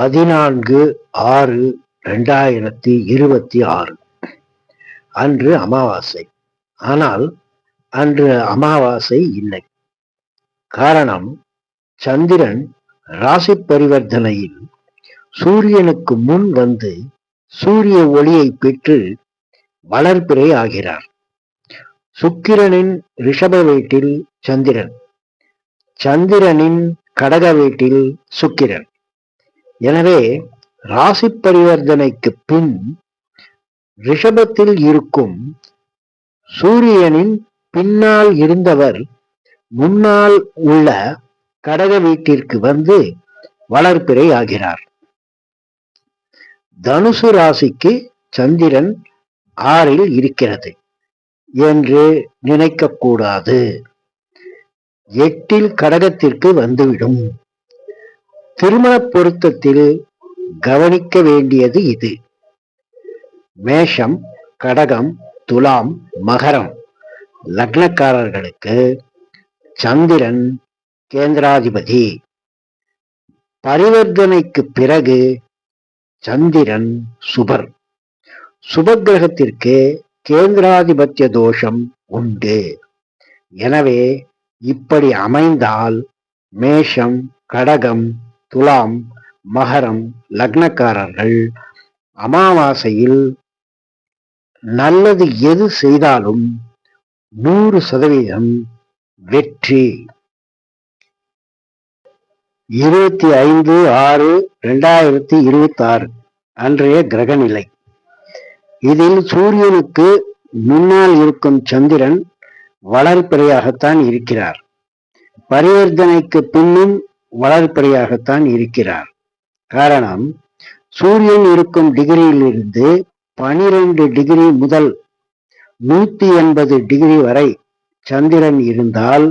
பதினான்கு ஆறு ரெண்டாயிரத்தி இருபத்தி ஆறு. அன்று அமாவாசை. ஆனால் அன்று அமாவாசை இல்லை. காரணம் சந்திரன் ராசி பரிவர்த்தனையில் சூரியனுக்கு முன் வந்து சூரிய ஒளியை பெற்று வளர்பிறை ஆகிறார். சுக்கிரனின் ரிஷப வீட்டில் சந்திரன். சந்திரனின் கடக வீட்டில் சுக்கிரன். எனவே ராசி பரிவர்த்தனைக்கு பின் ரிஷபத்தில் இருக்கும் சூரியனின் பின்னால் இருந்தவர் முன்னால் உள்ள கடக வீட்டிற்கு வந்து வளர்ப்பிறை ஆகிறார். தனுசு ராசிக்கு சந்திரன் ஆறில் இருக்கிறது என்று நினைக்கக்கூடாது. எட்டில் கடகத்திற்கு வந்துவிடும். திருமண பொருத்தத்தில் கவனிக்க வேண்டியது இது. மேஷம் கடகம் துலாம் மகரம். லக்னக்காரர்களுக்கு சந்திரன் கேந்திராதிபதி. பரிவர்த்தனைக்கு பிறகு சந்திரன் சுபர். சுபகிரகத்திற்கு கேந்திராதிபத்திய தோஷம் உண்டு. எனவே இப்படி அமைந்தால் மேஷம் கடகம் துலாம் மகரம் லக்னக்காரர்கள் அமாவாசையில் நல்லது எது செய்தாலும் நூறு சதவீதம் வெற்றி. இருபத்தி ஐந்து ஆறு ரெண்டாயிரத்தி இருபத்தி ஆறு அன்றைய கிரகநிலை. இதில் சூரியனுக்கு முன்னால் இருக்கும் சந்திரன் வளர்ப்பிறையாகத்தான் இருக்கிறார். பரிவர்த்தனைக்கு பின்னும் வளர்ப்பிறையாகத்தான் இருக்கிறார். காரணம் சூரியன் இருக்கும் டிகிரியிலிருந்து பனிரெண்டு டிகிரி முதல் நூத்தி எண்பது டிகிரி வரை சந்திரன் இருந்தால்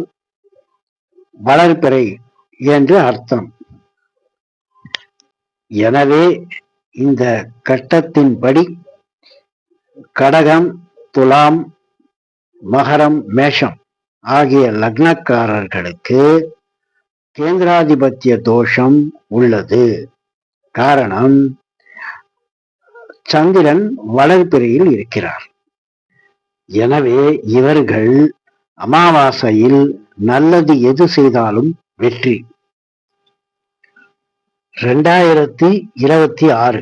வளர்ப்பிறை என்று அர்த்தம். எனவே இந்த கட்டத்தின்படி கடகம் துலாம் மகரம் மேஷம் ஆகிய லக்னக்காரர்களுக்கு கேந்திராதிபத்திய தோஷம் உள்ளது. காரணம் சந்திரன் வளர்பிறையில் இருக்கிறார். எனவே இவர்கள் அமாவாசையில் நல்லது எது செய்தாலும் வெற்றி. ரெண்டாயிரத்தி இருபத்தி ஆறு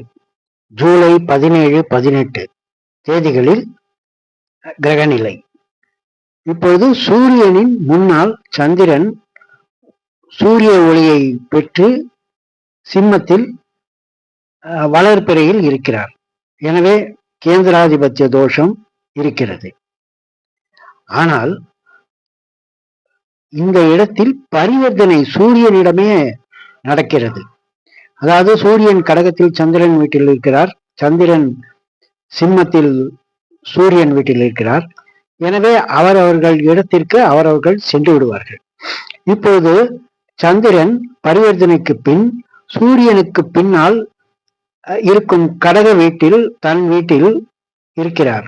ஜூலை பதினேழு பதினெட்டு தேதிகளில் கிரகநிலை. இப்பொழுது சூரியனின் முன்னால் சந்திரன் சூரிய ஒளியை பெற்று சிம்மத்தில் வளர்ப்பிறையில் இருக்கிறார். எனவே கேந்திராதிபத்திய தோஷம் இருக்கிறது. ஆனால் இந்த இடத்தில் பரிவர்த்தனை சூரியனிடமே நடக்கிறது. அதாவது சூரியன் கடகத்தில் சந்திரன் வீட்டில் இருக்கிறார். சந்திரன் சிம்மத்தில் சூரியன் வீட்டில் இருக்கிறார். எனவே அவரவர்கள் இடத்திற்கு அவரவர்கள் சென்று விடுவார்கள். இப்போது சந்திரன் பரிவர்த்தனைக்கு பின் சூரியனுக்கு பின்னால் இருக்கும் கடக வீட்டில் தன் வீட்டில் இருக்கிறார்.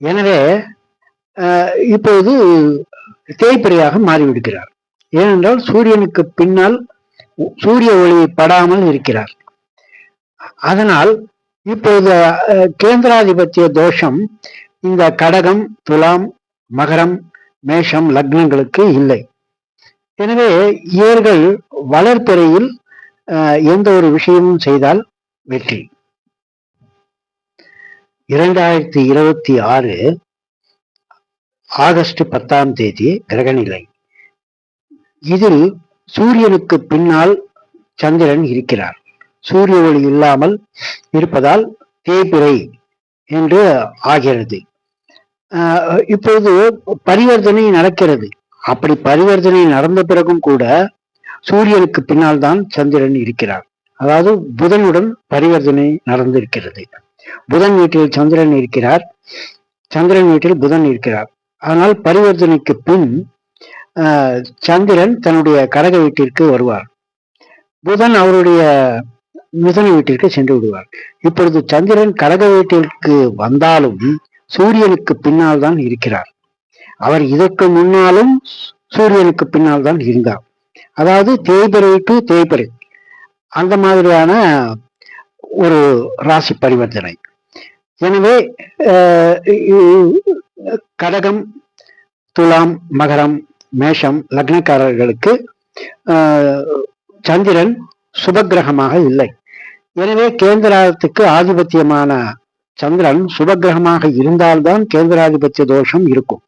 எனவே இப்போது தேய்பிரையாக மாறிவிடுகிறார். ஏனென்றால் சூரியனுக்கு பின்னால் சூரிய ஒளி படாமல் இருக்கிறார். அதனால் இப்போது கேந்திராதிபத்திய தோஷம் இந்த கடகம் துலாம் மகரம் மேஷம் லக்னங்களுக்கு இல்லை. எனவே இவர்கள் வளர்ப்பிறையில் எந்த ஒரு விஷயமும் செய்தால் வெற்றி. இரண்டாயிரத்தி இருபத்தி ஆறு ஆகஸ்ட் பத்தாம் தேதி கிரகநிலை. இதில் சூரியனுக்கு பின்னால் சந்திரன் இருக்கிறார். சூரிய ஒளி இல்லாமல் இருப்பதால் தேய்பிறை என்று ஆகிறது. இப்பொழுது பரிவர்த்தனை நடக்கிறது. அப்படி பரிவர்த்தனை நடந்த பிறகும் கூட சூரியனுக்கு பின்னால் தான் சந்திரன் இருக்கிறார் அதாவது புதனுடன் பரிவர்த்தனை நடந்திருக்கிறது. புதன் வீட்டில் சந்திரன் இருக்கிறார். சந்திரன் வீட்டில் புதன் இருக்கிறார். ஆனால் பரிவர்த்தனைக்கு பின் சந்திரன் தன்னுடைய கடக வீட்டிற்கு வருவார். புதன் அவருடைய மிதன வீட்டிற்கு சென்று விடுவார். இப்பொழுது சந்திரன் கடக வீட்டிற்கு வந்தாலும் சூரியனுக்கு பின்னால் தான் இருக்கிறார். அவர் இதற்கு முன்னாலும் சூரியனுக்கு பின்னால் தான் இருந்தார். அதாவது தேய்பிறை டு தேய்பிறை அந்த மாதிரியான ஒரு ராசி பரிவர்த்தனை. எனவே கடகம் துலாம் மகரம் மேஷம் லக்னக்காரர்களுக்கு சந்திரன் சுபக்கிரகமாக இல்லை. எனவே கேந்திராத்துக்கு ஆதிபத்தியமான சந்திரன் சுபக்கிரகமாக இருந்தால்தான் கேந்திராதிபத்திய தோஷம் இருக்கும்.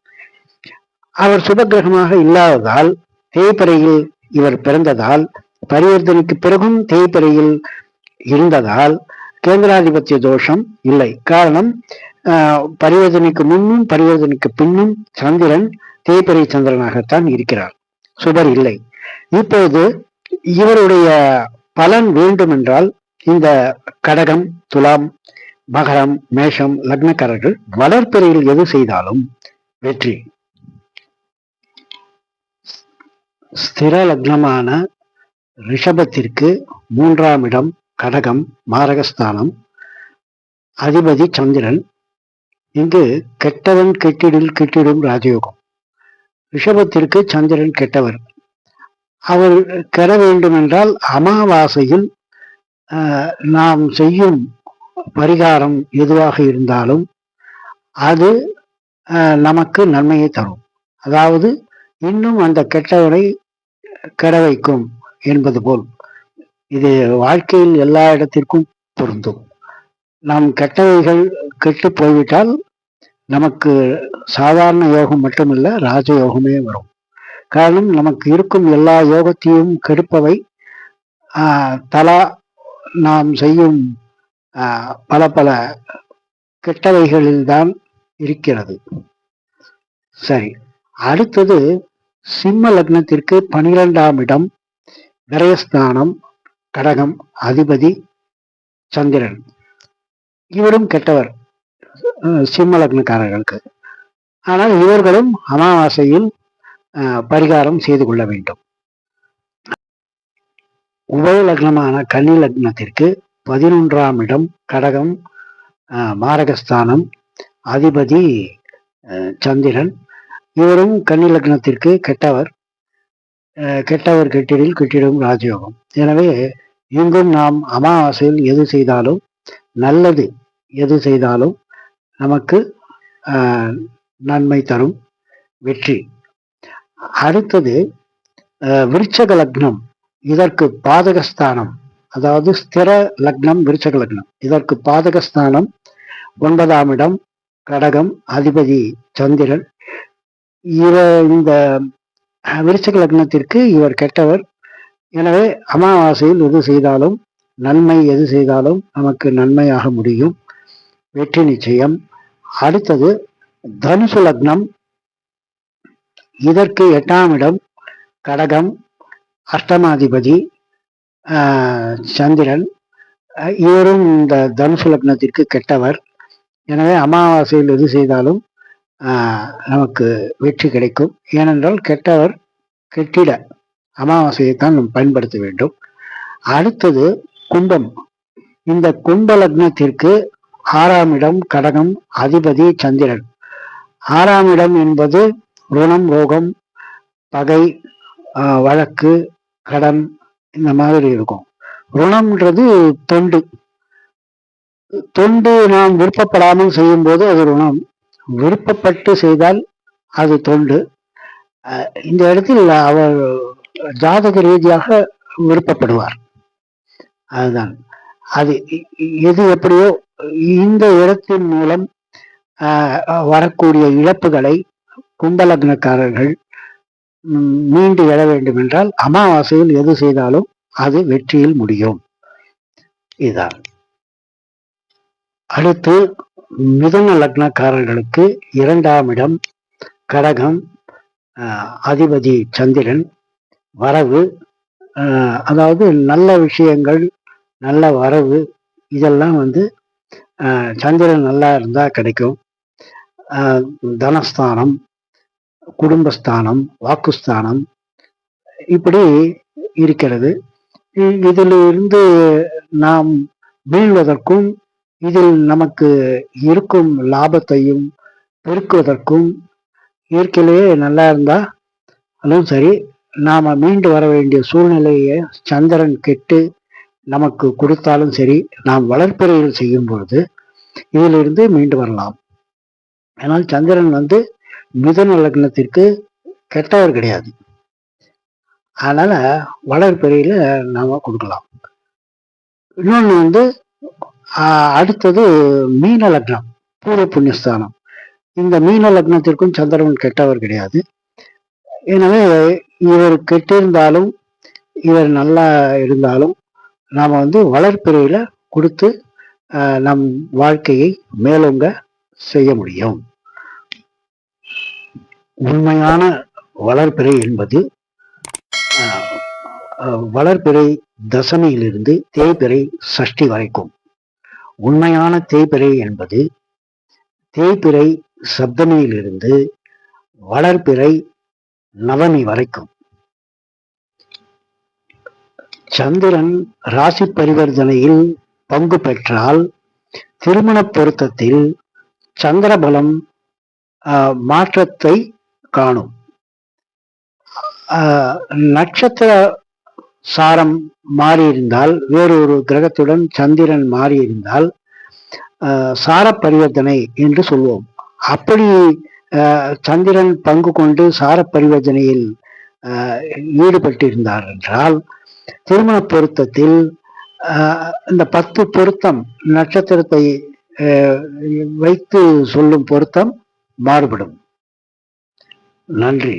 அவர் சுபகிரகமாக இல்லாததால் தேய்பிறையில் இவர் பிறந்ததால் பரிவர்த்தனைக்கு பிறகும் தேய்பிறையில் இருந்ததால் கேந்திராதிபத்திய தோஷம் இல்லை. காரணம் ஆஹ், பரிவர்த்தனைக்கு முன்னும் பரிவர்த்தனைக்கு பின்னும் சந்திரன் தேய்பிறை சந்திரனாகத்தான் இருக்கிறார். சுபர் இல்லை. இப்போது இவருடைய பலன் வேண்டுமென்றால் இந்த கடகம் துலாம் மகரம் மேஷம் லக்னக்காரர்கள் வளர்ப்பிறையில் எது செய்தாலும் வெற்றி. ஸ்திர லக்னமான ரிஷபத்திற்கு மூன்றாம் இடம் கடகம் மாரகஸ்தானம். அதிபதி சந்திரன். இங்கு கெட்டவன் கெட்டிடில் கெட்டிடும் ராஜயோகம். ரிஷபத்திற்கு சந்திரன் கெட்டவர். அவர் கெட வேண்டுமென்றால் அமாவாசையில் நாம் செய்யும் பரிகாரம் எதுவாக இருந்தாலும் அது நமக்கு நன்மையை தரும். அதாவது இன்னும் அந்த கெட்டவனை கெட வைக்கும் என்பது போல். இது வாழ்க்கையில் எல்லா இடத்திற்கும் பொருந்தும். நாம் கெட்டவைகள் கெட்டு போய்விட்டால் நமக்கு சாதாரண யோகம் மட்டுமல்ல ராஜயோகமே வரும். காரணம் நமக்கு இருக்கும் எல்லா யோகத்தையும் கெடுப்பவை ஆஹ், தலா நாம் செய்யும் ஆஹ், பல பல கெட்டவைகளில்தான் இருக்கிறது. சரி அடுத்தது சிம்ம லக்னத்திற்கு பனிரெண்டாம் இடம் விரயஸ்தானம் கடகம் அதிபதி சந்திரன். இவரும் கெட்டவர் சிம்ம லக்னக்காரர்களுக்கு. ஆனால் இவர்களும் அமாவாசையில் பரிகாரம் செய்து கொள்ள வேண்டும். உபய லக்னமான கன்னி லக்னத்திற்கு பதினொன்றாம் இடம் கடகம் மாரகஸ்தானம் அதிபதி அஹ், சந்திரன். இவரும் கன்னி லக்னத்திற்கு கெட்டவர் கெட்டவர் கெட்டிடில் கெட்டிடும் ராஜயோகம். எனவே இங்கும் நாம் அமாவாசையில் எது செய்தாலும் நல்லது எது செய்தாலும் நமக்கு நன்மை தரும் வெற்றி. அடுத்தது விருட்சக லக்னம் இதற்கு பாதகஸ்தானம். அதாவது ஸ்திர லக்னம் விருச்சக லக்னம். இதற்கு பாதகஸ்தானம் ஒன்பதாம் இடம் கடகம் அதிபதி சந்திரன். இவ இந்த அஹ், விருச்சக லக்னத்திற்கு இவர் கெட்டவர். எனவே அமாவாசையில் எது செய்தாலும் நன்மை எது செய்தாலும் நமக்கு நன்மையாக முடியும். வெற்றி நிச்சயம். அடுத்தது தனுசு லக்னம். இதற்கு எட்டாம் இடம் கடகம் அஷ்டமாதிபதி சந்திரன். இவரும் இந்த தனுசு லக்னத்திற்கு கெட்டவர். எனவே அமாவாசையில் எது செய்தாலும் நமக்கு வெற்றி கிடைக்கும். ஏனென்றால் கெட்டவர் கெட்டிட அமாவாசையைத்தான் நாம் பயன்படுத்த வேண்டும். அடுத்தது கும்பம் இந்த கும்ப லக்னத்திற்கு ஆறாம் இடம் கடகம் அதிபதி சந்திரன். ஆறாம் இடம் என்பது ருணம் ரோகம் பகை வழக்கு கடன் இந்த மாதிரி இருக்கும். ருணம்ன்றது தொண்டு. தொண்டு நாம் விருப்பப்படாமல் செய்யும்போது அது ருணம். விருப்பப்பட்டு செய்தால் அது தொண்டு. இந்த இடத்தில் அவர் ஜாதக ரீதியாக விருப்பப்படுவார். அதுதான். அது எது எப்படியோ இந்த இடத்தின் மூலம் வரக்கூடிய இழப்புகளை கும்பலக்னக்காரர்கள் மீண்டு எழ வேண்டும் என்றால் அமாவாசையில் எது செய்தாலும் அது வெற்றியில் முடியும். இதுதான் அடுத்து மிதுன லக்னக்காரர்களுக்கு இரண்டாம் இடம் கடகம் அதிபதி சந்திரன் வரவு அதாவது நல்ல விஷயங்கள் நல்ல வரவு இதெல்லாம் வந்து சந்திரன் நல்லா இருந்தா கிடைக்கும். தனஸ்தானம் குடும்பஸ்தானம் வாக்குஸ்தானம் இப்படி இருக்கிறது. இதிலிருந்து நாம் மீள்வதற்கும் இதில் நமக்கு இருக்கும் லாபத்தையும் பெருக்குவதற்கும் இயற்கையிலேயே நல்லா இருந்தா அதுவும் சரி. நாம மீண்டு வர வேண்டிய சூழ்நிலையை சந்திரன் கெட்டு நமக்கு கொடுத்தாலும் சரி நாம் வளர்ப்பிறையில் செய்யும் பொழுது இதிலிருந்து மீண்டு வரலாம். ஆனால் சந்திரன் வந்து மிதன லக்னத்திற்கு கெட்டவர் கிடையாது. அதனால வளர்ப்பிறையில நாம கொடுக்கலாம். இன்னொன்று வந்து அடுத்தது மீன லக்னம் பூர்வ புண்ணியஸ்தானம். இந்த மீன லக்னத்திற்கும் சந்திரமன் கெட்டவர் கிடையாது. எனவே இவர் கெட்டிருந்தாலும் இவர் நல்லா இருந்தாலும் நாம் வந்து வளர்ப்பிறையில் கொடுத்து நம் வாழ்க்கையை மேலோங்க செய்ய முடியும். உண்மையான வளர்ப்பிறை என்பது வளர்ப்பிறை தசமியிலிருந்து தேய்பிறை சஷ்டி வரைக்கும். உண்மையான தேய்பிறை என்பது தேய்பிறை சப்தமியிலிருந்து வளர்பிறை நவமி வரைக்கும். சந்திரன் ராசி பரிவர்த்தனையில் பங்கு பெற்றால் திருமண பொருத்தத்தில் சந்திரபலம் மாற்றத்தை காணும். ஆஹ், நட்சத்திர சாரம் மாறியிருந்தால் வேறொரு கிரகத்துடன் சந்திரன் மாறியிருந்தால் ஆஹ், சார பரிவர்த்தனை என்று சொல்வோம். அப்படி சந்திரன் பங்கு கொண்டு சார பரிவர்த்தனையில் ஆஹ், ஈடுபட்டிருந்தார் என்றால் திருமண பொருத்தத்தில் இந்த பத்து பொருத்தம் நட்சத்திரத்தை வைத்து சொல்லும் பொருத்தம் மாறுபடும். நன்றி.